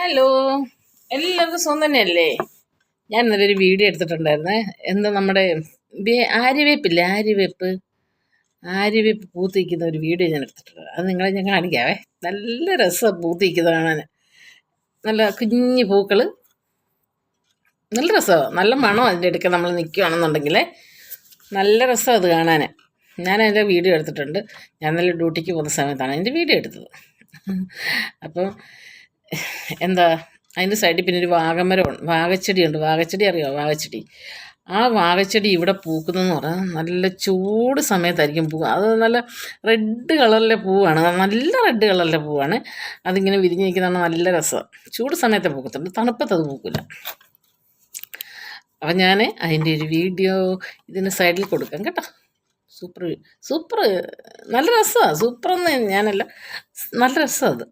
Hello എല്ലാവർക്കും സുഖം തന്നെയല്ലേ? ഞാൻ ഇന്നലെ ഒരു വീഡിയോ എടുത്തിട്ടുണ്ടായിരുന്നേ. എന്താ നമ്മുടെ ആര്യവേപ്പില്ലേ? ആര്യവേപ്പ്. ആര്യവേപ്പ് പൂത്തിക്കുന്ന ഒരു വീഡിയോ ഞാൻ എടുത്തിട്ടുണ്ട്. അത് നിങ്ങളെ ഞാൻ കാണിക്കാവേ. നല്ല രസമാണ് പൂത്തിക്കുന്നത് കാണാൻ. നല്ല കുഞ്ഞു പൂക്കൾ നല്ല രസമാണ് നല്ല മണം അതിന്റെ അടുക്ക നമ്മൾ നിൽക്കുകയാണെന്നുണ്ടെങ്കിൽ നല്ല രസമാണ് അത് കാണാൻ ഞാൻ അതിന്റെ വീഡിയോ എടുത്തിട്ടുണ്ട്. ഞാൻ നല്ല ഡ്യൂട്ടിക്ക് പോകുന്ന സമയത്താണ് അതിന്റെ വീഡിയോ എടുത്തത്. അപ്പം എന്താ അതിന്റെ സൈഡിൽ പിന്നെ ഒരു വാഗമരം വാഗച്ചെടിയുണ്ട് വാഗച്ചെടി അറിയാമോ വാഗച്ചെടി ആ വാഗച്ചെടി ഇവിടെ പൂക്കുന്നതെന്ന് പറഞ്ഞാൽ നല്ല ചൂട് സമയത്തായിരിക്കും പൂ അത് നല്ല റെഡ് കളറിലെ പൂവാണ്. നല്ല റെഡ് കളറിലെ പൂവാണ്. അതിങ്ങനെ വിരിഞ്ഞ് നിൽക്കുന്നതാണ് നല്ല രസമാണ് ചൂട് സമയത്തെ പൂക്കത്തുണ്ട്. തണുപ്പത്ത് അത് പൂക്കില്ല. അപ്പം ഞാൻ അതിന്റെ ഒരു വീഡിയോ ഇതിന് സൈഡിൽ കൊടുക്കാം കേട്ടോ. Super super. നല്ല രസമാണ്. സൂപ്പറെന്ന് ഞാനല്ല. നല്ല രസമാണ് അത്.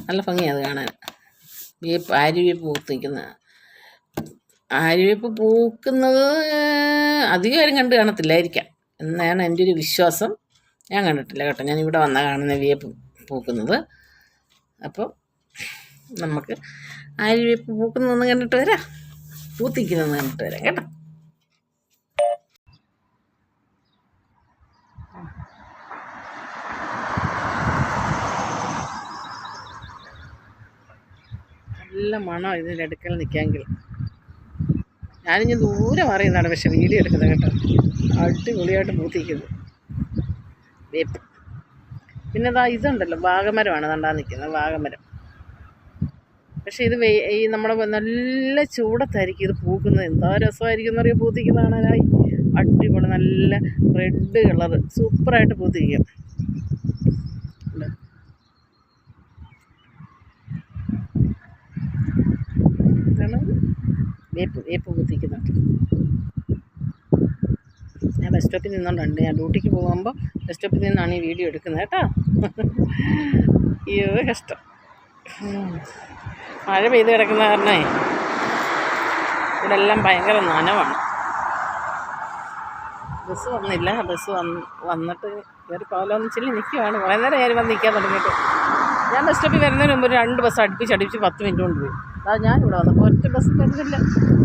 നല്ല ഭംഗിയാണ് അത് കാണാൻ. വേപ്പ് ആര്യവേപ്പ് പൂത്ത് നിൽക്കുന്ന ആര്യവേപ്പ് പൂക്കുന്നത് അധികം ആരും കണ്ട് കാണത്തില്ലായിരിക്കാം. എന്നാണ് എന്റെ ഒരു വിശ്വാസം. ഞാൻ കണ്ടിട്ടില്ല കേട്ടോ. ഞാൻ ഇവിടെ വന്നാൽ കാണുന്ന വേപ്പ് പൂക്കുന്നത്. അപ്പോൾ നമുക്ക് ആര്യവേപ്പ് പൂക്കുന്നതെന്ന് കണ്ടിട്ട് വരാം. പൂത്തിക്കുന്നതെന്ന് കണ്ടിട്ട് വരാം കേട്ടോ. നല്ല മണം ഇതിന്റെ അടുക്കൽ നിൽക്കാമെങ്കിൽ ഞാനിഞ്ഞ് ദൂരെ മാറിയുന്നതാണ് പക്ഷെ വീഡിയോ എടുക്കുന്നത് കേട്ടോ. അടിപൊളിയായിട്ട് പൂത്തിക്കുന്നത് വേപ്പ് പിന്നെ ഇതാ ഇതുണ്ടല്ലോ വാഗമരമാണ് നണ്ടാ നിൽക്കുന്നത് വാഗമരം. പക്ഷേ ഇത് വേ ഈ നമ്മുടെ നല്ല ചൂടത്തായിരിക്കും ഇത് പൂക്കുന്നത്. എന്താ രസമായിരിക്കും എന്നറിയാം പൂത്തിക്കുന്ന കാണാനായി. അടിപൊളി നല്ല റെഡ് കളറ് സൂപ്പറായിട്ട് പൂത്തിരിക്കും. വേപ്പ് വേപ്പ് കുത്തിക്കുന്നുണ്ട്. ഞാൻ ബസ് സ്റ്റോപ്പിൽ നിന്നുകൊണ്ടുണ്ട് ഞാൻ ഡ്യൂട്ടിക്ക് പോകുമ്പോൾ ബസ് സ്റ്റോപ്പിൽ നിന്നാണ് ഈ വീഡിയോ എടുക്കുന്നത് കേട്ടോ. അയ്യോ കഷ്ടം. മഴ പെയ്ത് കിടക്കുന്ന കാരണേ ഇവിടെ എല്ലാം ഭയങ്കര നനവാണ്. ബസ് വന്നില്ല ബസ് വന്ന് വന്നിട്ട് കയറി പോകാമെന്ന് ചില്ലി നിൽക്കുവാണ് കുറേ നേരം ഞാൻ വന്ന് നിൽക്കാൻ തുടങ്ങിയിട്ട്. ഞാൻ ബസ് സ്റ്റോപ്പിൽ വരുന്നതിന് മുമ്പ് രണ്ട് ബസ് അടുപ്പിച്ച് അടുപ്പിച്ച് പത്ത് മിനിറ്റ് കൊണ്ട് പോയി. അതാ ഞാൻ ഇവിടെ വന്നപ്പോൾ ഒറ്റ ബസ് വരുന്നില്ല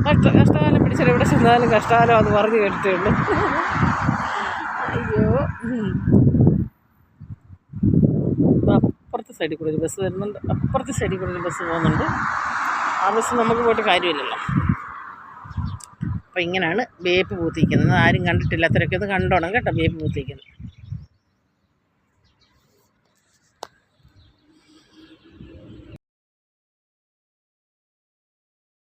കഷ്ട കഷ്ടകാലം പിടിച്ചാൽ ഇവിടെ ചെന്നാലും കഷ്ടകാലം അത് പറഞ്ഞു കേട്ടിട്ടുണ്ട് അയ്യോ. അപ്പുറത്തെ സൈഡിൽ കൂടെ ഒരു ബസ് വരുന്നുണ്ട്. അപ്പുറത്തെ സൈഡിൽ കൂടെ ഒരു ബസ് പോകുന്നുണ്ട്. ആ ബസ് നമുക്ക് പോയിട്ട് കാര്യമില്ലല്ലോ. അപ്പോൾ ഇങ്ങനെയാണ് വേപ്പ് പൂത്തിക്കുന്നത് ആരും കണ്ടിട്ടില്ലാത്തവരൊക്കെ ഒന്ന് കണ്ടോണം കേട്ടോ വേപ്പ് പൂത്തിക്കുന്നത്